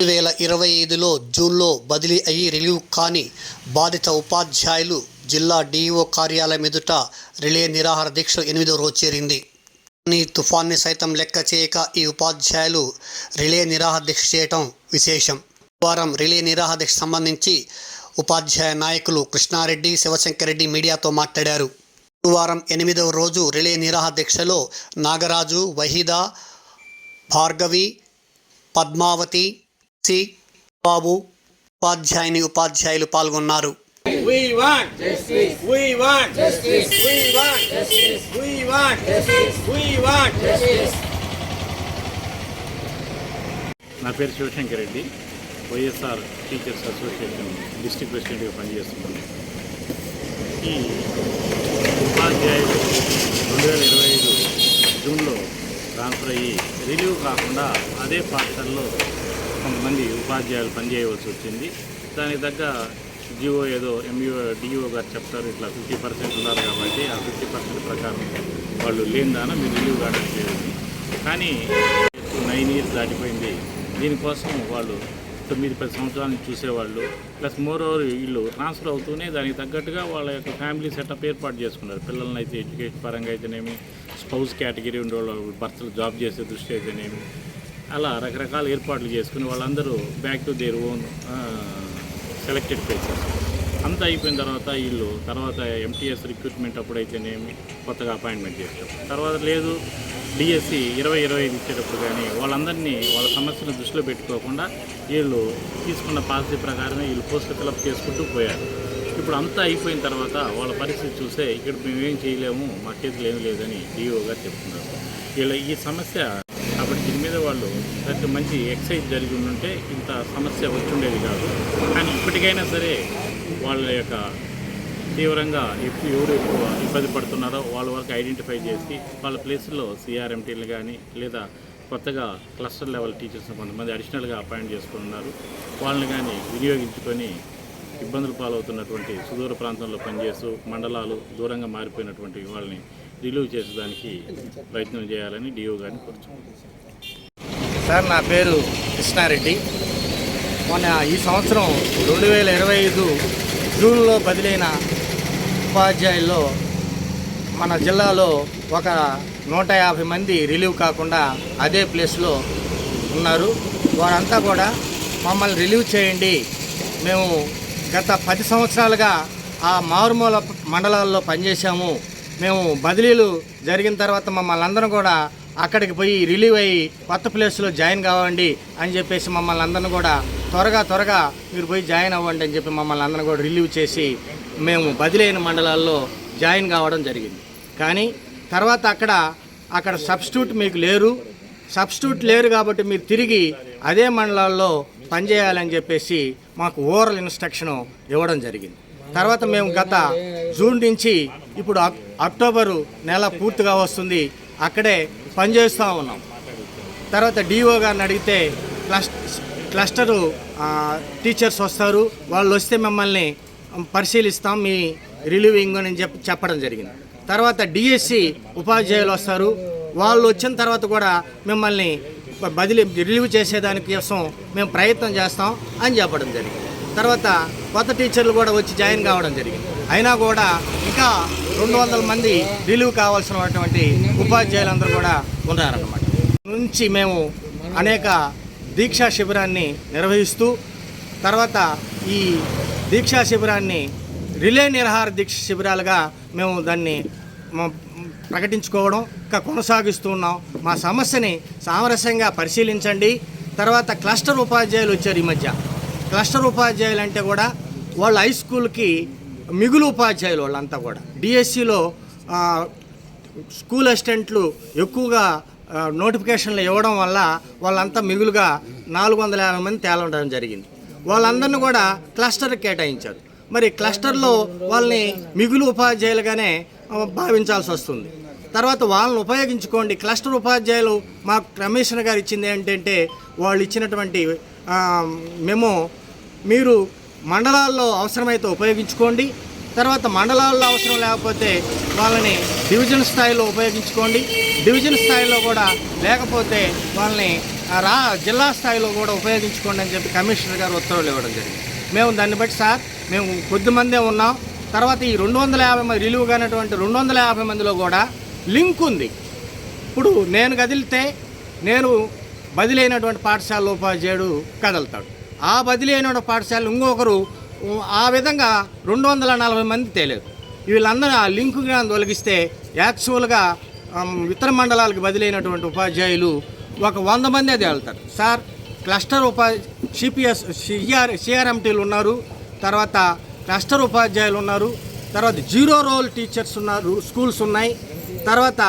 రెండు వేల ఇరవై ఐదులో జూన్లో బదిలీ అయ్యి రిలీవ్ కాని బాధిత ఉపాధ్యాయులు జిల్లా డీఈఓ కార్యాలయం ఎదుట రిలే నిరాహార దీక్ష ఎనిమిదో రోజు చేరింది. కానీ తుఫాన్ని సైతం లెక్క చేయక ఈ ఉపాధ్యాయులు రిలే నిరాహార దీక్ష చేయటం విశేషం. వారం రిలే నిరాహార దీక్ష సంబంధించి ఉపాధ్యాయ నాయకులు కృష్ణారెడ్డి శివశంకరెడ్డి మీడియాతో మాట్లాడారు. గురువారం ఎనిమిదవ రోజు రిలే నిరాహార దీక్షలో నాగరాజు వహీదా భార్గవి పద్మావతి సి బాబు ఉపాధ్యాయుని ఉపాధ్యాయులు పాల్గొన్నారు We want justice. We want justice. We want justice. We want justice. We want justice. నా పేరు Shivashankar Reddy YSR teachers association district ప్రెసిడెంట్గా పనిచేస్తున్నాను ఈ ఉపాధ్యాయులు రెండు వేల ఇరవై ఐదు జూన్లో ట్రాన్స్ఫర్ అయ్యి రిలీవ్ కాకుండా అదే పాఠశాలలో కొంతమంది ఉపాధ్యాయులు పనిచేయవలసి వచ్చింది. దానికి తగ్గ జియో ఏదో ఎంఈఓ డిఈఓ గారు చెప్తారు ఇట్లా ఫిఫ్టీ పర్సెంట్ ఉన్నారు కాబట్టి ఆ ఫిఫ్టీ పర్సెంట్ ప్రకారం వాళ్ళు లేనిదాన మీరు రిలీవ్ కావడం చేయండి. కానీ నైన్ ఇయర్స్ దాటిపోయింది. దీనికోసం వాళ్ళు తొమ్మిది పది సంవత్సరాల నుంచి చూసేవాళ్ళు. ప్లస్ మోర్ ఓవర్ వీళ్ళు ట్రాన్స్ఫర్ అవుతూనే దానికి తగ్గట్టుగా వాళ్ళ యొక్క ఫ్యామిలీ సెటప్ ఏర్పాటు చేసుకున్నారు. పిల్లల్ని అయితే ఎడ్యుకేషన్ పరంగా అయితేనేమి స్పౌస్ కేటగిరీ ఉండే వాళ్ళు భర్తలు జాబ్ చేసే దృష్టి అయితేనేమి అలా రకరకాల ఏర్పాట్లు చేసుకుని వాళ్ళందరూ back to their own selected places అంతా అయిపోయిన తర్వాత వీళ్ళు తర్వాత ఎంటీఎస్ రిక్రూట్మెంట్ అప్పుడైతేనేమి కొత్తగా అపాయింట్మెంట్ చేశారు. తర్వాత లేదు డిఎస్సి ఇరవై ఇరవై ఐదు ఇచ్చేటప్పుడు కానీ వాళ్ళందరినీ వాళ్ళ సమస్యను దృష్టిలో పెట్టుకోకుండా వీళ్ళు తీసుకున్న పాలసీ ప్రకారమే వీళ్ళు పోస్టులు ఫిలప్ చేసుకుంటూ పోయారు. ఇప్పుడు అంతా అయిపోయిన తర్వాత వాళ్ళ పరిస్థితి చూస్తే ఇక్కడ మేము ఏం చేయలేము మా చేతులు ఏమీ లేదని డిఓ గారు చెప్తున్నారు. వీళ్ళ ఈ సమస్య కాబట్టి దీని మీద వాళ్ళు పెద్ద మంచి ఎక్సైజ్ జరిగి ఉంటే ఇంత సమస్య వచ్చుండేది కాదు. కానీ ఇప్పటికైనా సరే వాళ్ళ యొక్క తీవ్రంగా ఎవరు ఎక్కువ ఇబ్బంది పడుతున్నారో వాళ్ళ వరకు ఐడెంటిఫై చేసి వాళ్ళ ప్లేస్లో సిఆర్ఎంటీలు కానీ లేదా కొత్తగా క్లస్టర్ లెవెల్ టీచర్స్ కొంతమంది అడిషనల్గా అపాయింట్ చేసుకున్నారు వాళ్ళని కానీ వినియోగించుకొని ఇబ్బందులు పాలవుతున్నటువంటి సుదూర ప్రాంతంలో పనిచేస్తూ మండలాలు దూరంగా మారిపోయినటువంటి వాళ్ళని రిలీవ్ చేసేదానికి ప్రయత్నం చేయాలని డిఓ గారిని కోరుచున్నాను సార్ నా పేరు కృష్ణారెడ్డి. మొన్న ఈ సంవత్సరం రెండు వేల ఇరవై ఐదు జూన్లో బదిలైన ఉపాధ్యాయుల్లో మన జిల్లాలో ఒక నూట యాభై మంది రిలీవ్ కాకుండా అదే ప్లేస్లో ఉన్నారు. వారంతా కూడా మమ్మల్ని రిలీవ్ చేయండి. మేము గత పది సంవత్సరాలుగా ఆ మారుమూల మండలాల్లో పనిచేశాము. మేము బదిలీలు జరిగిన తర్వాత మమ్మల్ని అందరం కూడా అక్కడికి పోయి రిలీవ్ అయ్యి కొత్త ప్లేస్లో జాయిన్ కావండి అని చెప్పేసి మమ్మల్ని అందరిని కూడా త్వరగా త్వరగా మీరు పోయి జాయిన్ అవ్వండి అని చెప్పి మమ్మల్ని అందరిని కూడా రిలీవ్ చేసి మేము బదిలైన మండలాల్లో జాయిన్ కావడం జరిగింది. కానీ తర్వాత అక్కడ అక్కడ సబ్స్టిట్యూట్ మీకు లేరు. సబ్స్టిట్యూట్ లేరు కాబట్టి మీరు తిరిగి అదే మండలాల్లో పనిచేయాలని చెప్పేసి మాకు ఓవరల్ ఇన్స్ట్రక్షన్ ఇవ్వడం జరిగింది. తర్వాత మేము గత జూన్ నుంచి ఇప్పుడు అక్- అక్టోబరు నెల పూర్తిగా వస్తుంది. అక్కడే పనిచేస్తూ ఉన్నాం. తర్వాత డిఓ గారిని అడిగితే క్లస్ క్లస్టరు టీచర్స్ వస్తారు. వాళ్ళు వస్తే మిమ్మల్ని పరిశీలిస్తాం మీ రిలీవింగ్ అని చెప్పి చెప్పడం జరిగింది. తర్వాత డిఎస్సి ఉపాధ్యాయులు వస్తారు. వాళ్ళు వచ్చిన తర్వాత కూడా మిమ్మల్ని బదిలీ రిలీవ్ చేసేదాని కోసం మేము ప్రయత్నం చేస్తాం అని చెప్పడం జరిగింది. తర్వాత కొత్త టీచర్లు కూడా వచ్చి జాయిన్ కావడం జరిగింది. అయినా కూడా ఇంకా రెండు వందల మంది రిలీవ్ కావాల్సినటువంటి ఉపాధ్యాయులందరూ కూడా ఉన్నారన్నమాట. నుంచి మేము అనేక దీక్షా శిబిరాన్ని నిర్వహిస్తూ తర్వాత ఈ దీక్షా శిబిరాన్ని రిలే నిరహార దీక్ష శిబిరాలుగా మేము దాన్ని ప్రకటించుకోవడం ఇంకా కొనసాగిస్తూ ఉన్నాం. మా సమస్యని సామరస్యంగా పరిశీలించండి. తర్వాత క్లస్టర్ ఉపాధ్యాయులు వచ్చారు ఈ మధ్య. క్లస్టర్ ఉపాధ్యాయులు అంటే కూడా వాళ్ళ హై స్కూల్కి మిగులు ఉపాధ్యాయులు వాళ్ళంతా కూడా. డిఎస్సిలో స్కూల్ అసిస్టెంట్లు ఎక్కువగా నోటిఫికేషన్లు ఇవ్వడం వల్ల వాళ్ళంతా మిగులుగా నాలుగు వందల యాభై మంది తేలడం జరిగింది. వాళ్ళందరినీ కూడా క్లస్టర్ కేటాయించారు. మరి క్లస్టర్లో వాళ్ళని మిగులు ఉపాధ్యాయులుగానే భావించాల్సి వస్తుంది. తర్వాత వాళ్ళని ఉపయోగించుకోండి. క్లస్టర్ ఉపాధ్యాయులు మాకు కమిషనర్ గారు ఇచ్చింది ఏంటంటే వాళ్ళు ఇచ్చినటువంటి మేము మీరు మండలాల్లో అవసరమైతే ఉపయోగించుకోండి. తర్వాత మండలాల్లో అవసరం లేకపోతే వాళ్ళని డివిజన్ స్థాయిలో ఉపయోగించుకోండి. డివిజన్ స్థాయిలో కూడా లేకపోతే వాళ్ళని రా జిల్లా స్థాయిలో కూడా ఉపయోగించుకోండి అని చెప్పి కమిషనర్ గారు ఉత్తర్వులు ఇవ్వడం జరిగింది. మేము దాన్ని బట్టి సార్ మేము కొద్దిమందే ఉన్నాం. తర్వాత ఈ రెండు వందల యాభై మంది రిలీవ్ కానటువంటి రెండు వందల యాభై మందిలో కూడా లింక్ ఉంది. ఇప్పుడు నేను కదిలితే నేను బదిలైనటువంటి పాఠశాలలో పాఠశాల ఉపాధ్యాయుడు కదులుతాడు. ఆ బదిలీ అయిన పాఠశాల ఇంకొకరు ఆ విధంగా రెండు వందల నలభై మంది తేలేదు వీళ్ళందరూ ఆ లింకు కానీ తొలగిస్తే యాక్చువల్గా ఇతర మండలాలకు బదిలైనటువంటి ఉపాధ్యాయులు ఒక వంద మంది అది వెళ్తారు సార్ క్లస్టర్ ఉపా సిపిఎస్ సిఆర్ సిఆర్ఎంటీలు ఉన్నారు తర్వాత క్లస్టర్ ఉపాధ్యాయులు ఉన్నారు తర్వాత జీరో రోల్ టీచర్స్ ఉన్నారు స్కూల్స్ ఉన్నాయి తర్వాత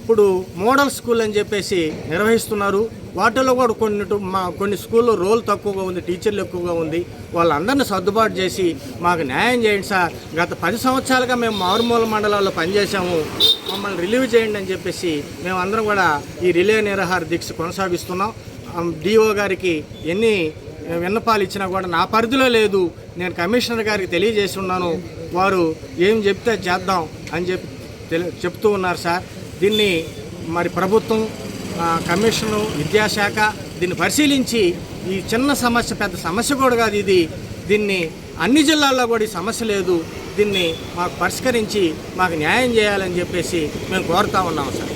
ఇప్పుడు మోడల్ స్కూల్ అని చెప్పేసి నిర్వహిస్తున్నారు. వాటిలో కూడా కొన్ని మా కొన్ని స్కూల్లో రోల్ తక్కువగా ఉంది టీచర్లు ఎక్కువగా ఉంది. వాళ్ళందరినీ సర్దుబాటు చేసి మాకు న్యాయం చేయండి సార్. గత పది సంవత్సరాలుగా మేము మారుమూల మండలాల్లో పనిచేసాము మమ్మల్ని రిలీవ్ చేయండి అని చెప్పేసి మేమందరం కూడా ఈ రిలే నిరాహార దీక్ష కొనసాగిస్తున్నాం. డిఓ గారికి ఎన్ని విన్నపాలు ఇచ్చినా కూడా నా పరిధిలో లేదు. నేను కమిషనర్ గారికి తెలియజేసి ఉన్నాను. వారు ఏం చెప్తే చేద్దాం అని చెప్పి తెలి- చెప్తూ ఉన్నారు సార్. దీన్ని మరి ప్రభుత్వం కమిషను విద్యాశాఖ దీన్ని పరిశీలించి ఈ చిన్న సమస్య పెద్ద సమస్య కూడా కాదు ఇది. దీన్ని అన్ని జిల్లాల్లో కూడా ఈ సమస్య లేదు. దీన్ని మాకు పరిష్కరించి మాకు న్యాయం చేయాలని చెప్పేసి మేము కోరుతా ఉన్నాం సార్.